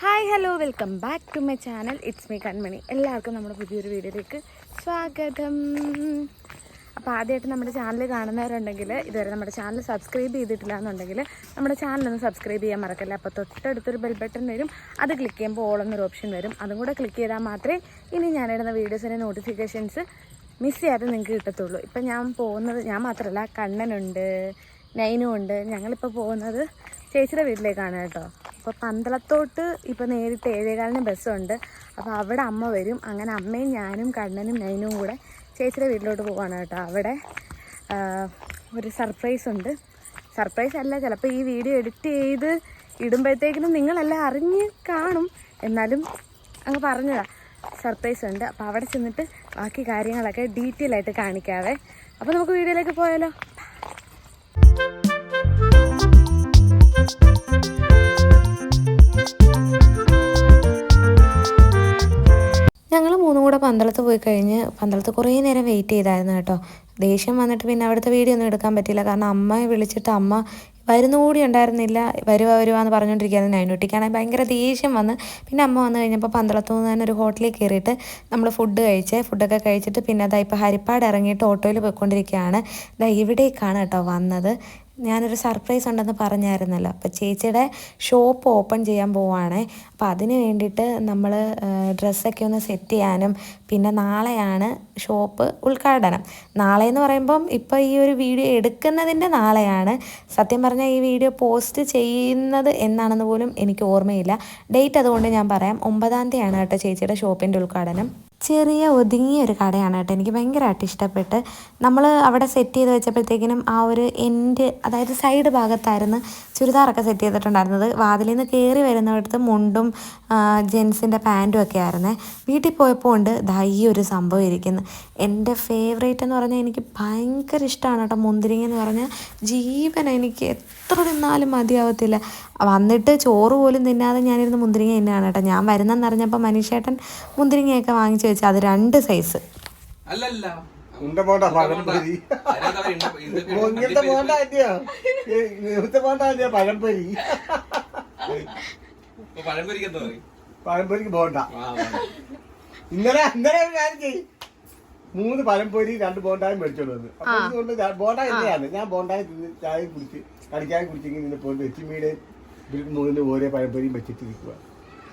Hi hello welcome back to my channel. It's me Kanmani. എല്ലാവർക്കും നമ്മുടെ പുതിയൊരു വീഡിയോയിലേക്ക് സ്വാഗതം. അപ്പോൾ ആദ്യമായിട്ട് നമ്മുടെ ചാനൽ കാണുന്നവരുണ്ടെങ്കിൽ ഇതുവരെ നമ്മുടെ ചാനൽ സബ്സ്ക്രൈബ് ചെയ്തിട്ടില്ല എന്നുണ്ടെങ്കിൽ നമ്മുടെ ചാനലൊന്ന് സബ്സ്ക്രൈബ് ചെയ്യാൻ മറക്കല്ല? അപ്പോൾ തൊട്ടടുത്തൊരു ബെൽ ബട്ടൺ വരും. അത് ക്ലിക്ക് ചെയ്യുമ്പോൾ ഓൾ എന്നൊരു ഓപ്ഷൻ വരും. അതും കൂടെ ക്ലിക്ക് ചെയ്താൽ മാത്രമേ ഇനി ഞാനിടുന്ന വീഡിയോസിന്റെ നോട്ടിഫിക്കേഷൻസ് മിസ് ചെയ്യാതെ നിങ്ങൾക്ക് കിട്ടത്തുള്ളൂ. ഇപ്പം ഞാൻ പോകുന്നത് ഞാൻ മാത്രമല്ല കണ്ണനുണ്ട് നൈനും ഉണ്ട് ഞങ്ങളിപ്പോൾ പോകുന്നത് ചേച്ചിയുടെ വീട്ടിലേക്കാണ് കേട്ടോ. അപ്പോൾ പന്തളത്തോട്ട് ഇപ്പോൾ നേരിട്ട് ഏഴേകാലിന് ബസ്സുണ്ട്. അപ്പോൾ അവിടെ അമ്മ വരും. അങ്ങനെ അമ്മയും ഞാനും കണ്ണനും നൈനും കൂടെ ചേച്ചിയുടെ വീട്ടിലോട്ട് പോവാണ് കേട്ടോ. അവിടെ ഒരു സർപ്രൈസ് ഉണ്ട്. സർപ്രൈസ് അല്ല ചിലപ്പോൾ ഈ വീഡിയോ എഡിറ്റ് ചെയ്ത് ഇടുമ്പോഴത്തേക്കിനും നിങ്ങളെല്ലാം അറിഞ്ഞ് കാണും. എന്നാലും അങ്ങ് പറഞ്ഞതാ. സർപ്രൈസ് ഉണ്ട്. അപ്പോൾ അവിടെ ചെന്നിട്ട് ബാക്കി കാര്യങ്ങളൊക്കെ ഡീറ്റെയിൽ ആയിട്ട് കാണിക്കാവേ. അപ്പോൾ നമുക്ക് വീഡിയോയിലേക്ക് പോയാലോ. കൂടെ പന്തളത്ത് പോയി കഴിഞ്ഞ് പന്തളത്ത് കുറേ നേരം വെയിറ്റ് ചെയ്തായിരുന്നു കേട്ടോ. ദേഷ്യം വന്നിട്ട് പിന്നെ അവിടുത്തെ വീഡിയോ ഒന്നും എടുക്കാൻ പറ്റിയില്ല. കാരണം അമ്മയെ വിളിച്ചിട്ട് അമ്മ വരുന്നുകൂടി ഉണ്ടായിരുന്നില്ല. വരുക വരുക എന്ന് പറഞ്ഞുകൊണ്ടിരിക്കുകയായിരുന്നു നൈനുട്ടിക്കാണെങ്കിൽ ഭയങ്കര ദേഷ്യം വന്ന്. പിന്നെ അമ്മ വന്നു കഴിഞ്ഞപ്പോൾ പന്തളത്തു നിന്ന് തന്നെ ഒരു ഹോട്ടലിൽ കയറിയിട്ട് നമ്മൾ ഫുഡ് കഴിച്ച്. ഫുഡൊക്കെ കഴിച്ചിട്ട് പിന്നെ അതാ ഇപ്പോൾ ഹരിപ്പാട് ഇറങ്ങിയിട്ട് ഓട്ടോയിൽ പോയിക്കൊണ്ടിരിക്കുകയാണ്. ഇതാ ഇവിടേക്കാണ് കേട്ടോ വന്നത്. ഞാനൊരു സർപ്രൈസ് ഉണ്ടെന്ന് പറഞ്ഞായിരുന്നല്ലോ. അപ്പോൾ ചേച്ചിയുടെ ഷോപ്പ് ഓപ്പൺ ചെയ്യാൻ പോവാണ്. അപ്പോൾ അതിന് വേണ്ടിയിട്ട് നമ്മൾ ഡ്രസ്സൊക്കെ ഒന്ന് സെറ്റ് ചെയ്യാനും പിന്നെ നാളെയാണ് ഷോപ്പ് ഉദ്ഘാടനം. നാളെ എന്ന് പറയുമ്പം ഇപ്പോൾ ഈ ഒരു വീഡിയോ എടുക്കുന്നതിന്റെ നാളെയാണ്. സത്യം പറഞ്ഞാൽ ഈ വീഡിയോ പോസ്റ്റ് ചെയ്യുന്നത് എന്നാണെന്ന് പോലും എനിക്ക് ഓർമ്മയില്ല. ഡേറ്റ് അതുകൊണ്ട് ഞാൻ പറയാം. ഒമ്പതാം തീയതിയാണ് കേട്ടോ ചേച്ചിയുടെ ഷോപ്പിന്റെ ഉദ്ഘാടനം. ചെറിയ ഒതുങ്ങിയ ഒരു കടയാണ് കേട്ടോ. എനിക്ക് ഭയങ്കരമായിട്ട് ഇഷ്ടപ്പെട്ട് നമ്മൾ അവിടെ സെറ്റ് ചെയ്ത് വെച്ചപ്പോഴത്തേക്കിനും ആ ഒരു എൻഡ് അതായത് സൈഡ് ഭാഗത്തായിരുന്നു ചുരിദാറൊക്കെ സെറ്റ് ചെയ്തിട്ടുണ്ടായിരുന്നത്. വാതിലിൽ നിന്ന് കയറി വരുന്നിടത്ത് മുണ്ടും ജെൻസിന്റെ പാന്റും ഒക്കെ ആയിരുന്നു. വീട്ടിൽ പോയപ്പോൾ ഉണ്ട് ദാ ഈ ഒരു സംഭവം ഇരിക്കുന്നു. എന്റെ ഫേവറേറ്റ് എന്ന് പറഞ്ഞാൽ എനിക്ക് ഭയങ്കര ഇഷ്ടമാണ് കേട്ടോ. മുന്തിരിങ്ങ എന്ന് പറഞ്ഞാൽ ജീവൻ എനിക്ക് എത്ര നിന്നാലും മതിയാവത്തില്ല. വന്നിട്ട് ചോറ് പോലും തിന്നാതെ ഞാനിരുന്ന് മുന്തിരിങ്ങ തന്നെയാണ് കേട്ടോ. ഞാൻ വരുന്നെന്ന് അറിഞ്ഞപ്പോൾ മനീഷേട്ടൻ മുന്തിരിങ്ങയൊക്കെ വാങ്ങിച്ചു വെച്ചാൽ അത് രണ്ട് സൈസ് അല്ലല്ല. ഉണ്ട പോണ്ട പഴംപൊരി ഇങ്ങനത്തെ പോണ്ട. അല്ലയോ ഇങ്ങനത്തെ പോണ്ട അല്ലയോ പഴംപൊരി പഴംപൊരിക്ക് എന്താ പറയും? പഴംപൊരിക്ക് പോണ്ട. ഇന്നലെ ഇന്നലെ ഒരു കാര്യം ചെയ്യ്. മൂന്ന് പഴംപൊരി രണ്ട് ബോണ്ടായും മേടിച്ചോണ്ട് വന്നു. അപ്പൊ ഇതുകൊണ്ട് ഞാൻ ബോണ്ട എന്റെയാണ് ഞാൻ ബോണ്ടായി തിന്ന് ചായ കുടിച്ച് കടിക്കായ കുടിച്ചെങ്കിൽ നിന്നെ പോയി എച്ചിമീടെ മൂന്ന് ഓരോ പഴംപൊരിയും വെച്ചിട്ട് നിൽക്കുക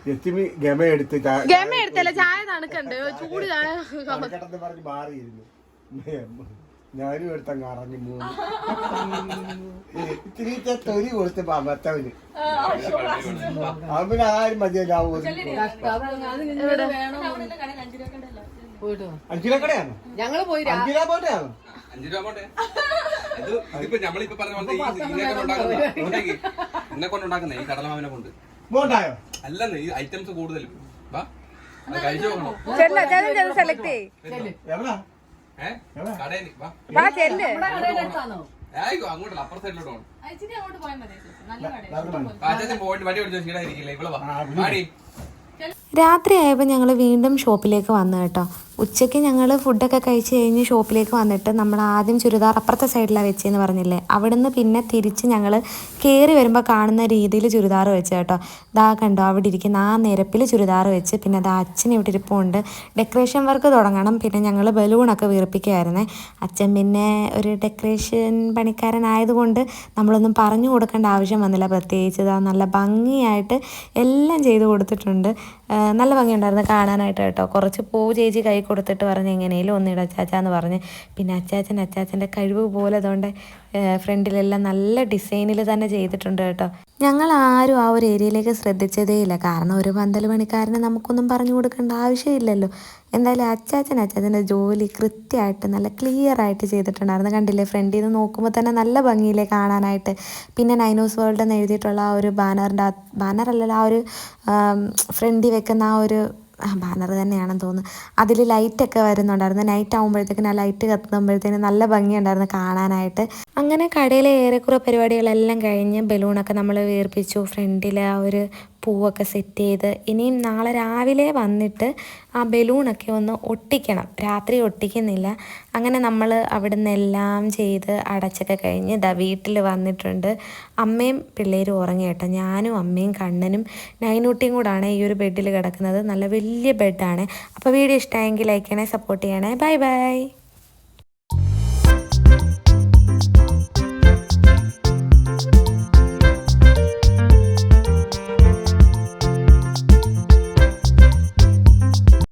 എത്തിമി ഗമ എടുത്ത് ചായ- ഗമ എടുത്തല്ല ചായ തണുക്കണ്ട്? ചൂട് ചായ പറഞ്ഞ് മാറിയിരുന്നു. ഞാനും എടുത്തങ്ങ് അറിഞ്ഞു മൂന്ന്. ഇത്തിരി തൊലി കൊടുത്തപ്പോ മറ്റവന് അവൻ പിന്നെ ആരും മതിയല്ല ആ ഒരു പോയിട്ട്? അഞ്ചില കടയാണോ? ഞങ്ങൾ പോയി അഞ്ചു രൂപ പോട്ടെയാണോ അഞ്ചു രൂപ പോട്ടെ. ഇതിപ്പോ നമ്മളിപ്പോ പറഞ്ഞ പോലെ എന്നെ കൊണ്ടുണ്ടാക്കുന്ന. ഈ കടലമാവിനെ കൊണ്ട്. അല്ലെന്ന് ഈ ഐറ്റംസ് കൂടുതൽ വാ. കഴിച്ചു നോക്കണം സെലക്ട് ചെയ്യ്. അങ്ങോട്ടല്ല അപ്പുറ സൈഡിലോട്ട് പോകണം പോയിട്ട് വണ്ടി ഓടിച്ചു വാടി. ഞങ്ങൾ വീണ്ടും ഷോപ്പിലേക്ക് വന്നു കേട്ടോ. ഉച്ചയ്ക്ക് ഞങ്ങൾ ഫുഡൊക്കെ കഴിച്ച് കഴിഞ്ഞ് ഷോപ്പിലേക്ക് വന്നിട്ട് നമ്മൾ ആദ്യം ചുരിദാർ അപ്പുറത്തെ സൈഡിലാണ് വെച്ചതെന്ന് പറഞ്ഞില്ലേ? അവിടുന്ന് പിന്നെ തിരിച്ച് ഞങ്ങൾ കയറി വരുമ്പോൾ കാണുന്ന രീതിയിൽ ചുരിദാർ വെച്ച് കേട്ടോ. ദാ കണ്ടോ അവിടെ ഇരിക്കുന്ന ആ നിരപ്പിൽ ചുരിദാർ വെച്ച്. പിന്നെ അത് അച്ഛൻ ഇവിടെ ഇരിപ്പുണ്ട്. ഡെക്കറേഷൻ വർക്ക് തുടങ്ങണം. പിന്നെ ഞങ്ങൾ ബലൂണൊക്കെ വീർപ്പിക്കുമായിരുന്നേ അച്ഛൻ പിന്നെ ഒരു ഡെക്കറേഷൻ പണിക്കാരനായതുകൊണ്ട് നമ്മളൊന്നും പറഞ്ഞു കൊടുക്കേണ്ട ആവശ്യം വന്നില്ല. പ്രത്യേകിച്ച് ഇതാ നല്ല ഭംഗിയായിട്ട് എല്ലാം ചെയ്ത് കൊടുത്തിട്ടുണ്ട്. നല്ല ഭംഗിയുണ്ടായിരുന്നു കാണാനായിട്ട് കേട്ടോ. കുറച്ച് പൂ ചേച്ചി കൈ കൊടുത്തിട്ട് പറഞ്ഞ് എങ്ങനെയും ഒന്നിട അച്ചാച്ച എന്ന് പറഞ്ഞ്. പിന്നെ അച്ചാച്ചൻ അച്ചാച്ചന്റെ കഴിവ് പോലെ അതുകൊണ്ട് ഫ്രണ്ടിലെല്ലാം നല്ല ഡിസൈനിൽ തന്നെ ചെയ്തിട്ടുണ്ട് കേട്ടോ. ഞങ്ങൾ ആരും ആ ഒരു ഏരിയയിലേക്ക് ശ്രദ്ധിച്ചതേയില്ല കാരണം ഒരു പന്തൽ പണിക്കാരന് നമുക്കൊന്നും പറഞ്ഞു കൊടുക്കേണ്ട ആവശ്യമില്ലല്ലോ. എന്തായാലും അച്ചാച്ചൻ അച്ചാച്ചന്റെ ജോലി കൃത്യമായിട്ട് നല്ല ക്ലിയർ ആയിട്ട് ചെയ്തിട്ടുണ്ടായിരുന്നു. കണ്ടില്ലേ? ഫ്രണ്ടിൽ നിന്ന് നോക്കുമ്പോൾ തന്നെ നല്ല ഭംഗിയില്ലേ കാണാനായിട്ട്. പിന്നെ നൈനോസ് വേൾഡ് എന്ന് എഴുതിയിട്ടുള്ള ആ ഒരു ബാനറിന്റെ ബാനറല്ലല്ലോ ആ ഒരു ഫ്രണ്ടിൽ വെക്കുന്ന ആ ഒരു ബാനർ തന്നെയാണെന്ന് തോന്നുന്നു. അതിൽ ലൈറ്റൊക്കെ വരുന്നുണ്ടായിരുന്നു. നൈറ്റ് ആകുമ്പോഴത്തേക്കും ആ ലൈറ്റ് കത്തുമ്പോഴത്തേനും നല്ല ഭംഗിയുണ്ടായിരുന്നു കാണാനായിട്ട്. അങ്ങനെ കടയിലെ ഏറെക്കുറെ പരിപാടികളെല്ലാം കഴിഞ്ഞ് ബലൂണൊക്കെ നമ്മൾ വീർപ്പിച്ചു. ഫ്രണ്ടിലെ ആ ഒരു പൂവൊക്കെ സെറ്റ് ചെയ്ത് ഇനിയും നാളെ രാവിലെ വന്നിട്ട് ആ ബലൂണൊക്കെ ഒന്ന് ഒട്ടിക്കണം. രാത്രി ഒട്ടിക്കുന്നില്ല. അങ്ങനെ നമ്മൾ അവിടെ നിന്നെല്ലാം ചെയ്ത് അടച്ചൊക്കെ കഴിഞ്ഞ് ദാ വീട്ടിൽ വന്നിട്ടുണ്ട്. അമ്മയും പിള്ളേരും ഉറങ്ങി കേട്ടോ. ഞാനും അമ്മയും കണ്ണനും നൈനൂട്ടിയും കൂടാണ് ഈ ഒരു ബെഡിൽ കിടക്കുന്നത്. നല്ല വലിയ ബെഡാണ് അപ്പോൾ വീഡിയോ ഇഷ്ടമായെങ്കിൽ ലൈക്ക് ചെയ്യണേ സപ്പോർട്ട് ചെയ്യണേ. Bye bye